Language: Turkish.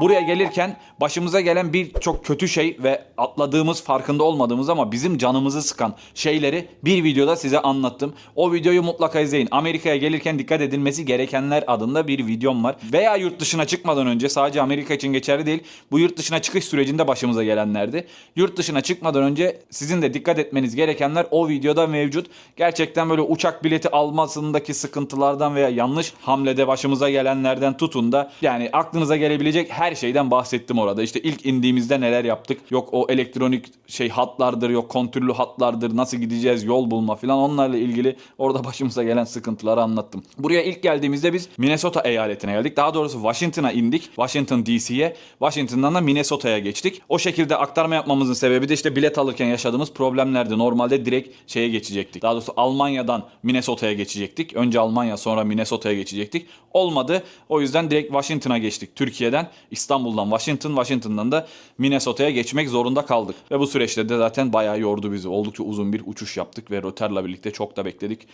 Buraya gelirken başımıza gelen birçok kötü şey ve atladığımız farkında olmadığımız ama bizim canımızı sıkan şeyleri bir videoda size anlattım. O videoyu mutlaka izleyin. Amerika'ya gelirken dikkat edilmesi gerekenler adında bir videom var. Veya yurt dışına çıkmadan önce sadece Amerika için geçerli değil. Bu yurt dışına çıkış sürecinde başımıza gelenlerdi. Yurt dışına çıkmadan önce sizin de dikkat etmeniz gerekenler o videoda mevcut. Gerçekten böyle uçak bileti almasındaki sıkıntılardan veya yanlış hamlede başımıza gelenlerden tutun da yani aklınıza gelebilecek her şeyden bahsettim orada. İşte ilk indiğimizde neler yaptık. Yok o elektronik şey hatlardır, yok kontürlü hatlardır, nasıl gideceğiz, yol bulma falan onlarla ilgili orada başımıza gelen sıkıntıları anlattım. Buraya ilk geldiğimizde biz Minnesota eyaletine geldik. Daha doğrusu Washington'a indik. Washington DC'ye. Washington'dan da Minnesota'ya geçtik. O şekilde aktarma yapmamızın sebebi de işte bilet alırken yaşadığımız problemlerdi. Normalde direkt şeye geçecektik. Daha doğrusu Almanya'dan Minnesota'ya geçecektik. Önce Almanya sonra Minnesota'ya geçecektik. Olmadı. O yüzden direkt Washington'a geçtik. Türkiye'den İstanbul'dan Washington, Washington'dan da Minnesota'ya geçmek zorunda kaldık. Ve bu süreçte de zaten bayağı yordu bizi. Oldukça uzun bir uçuş yaptık ve rotarla birlikte çok da bekledik.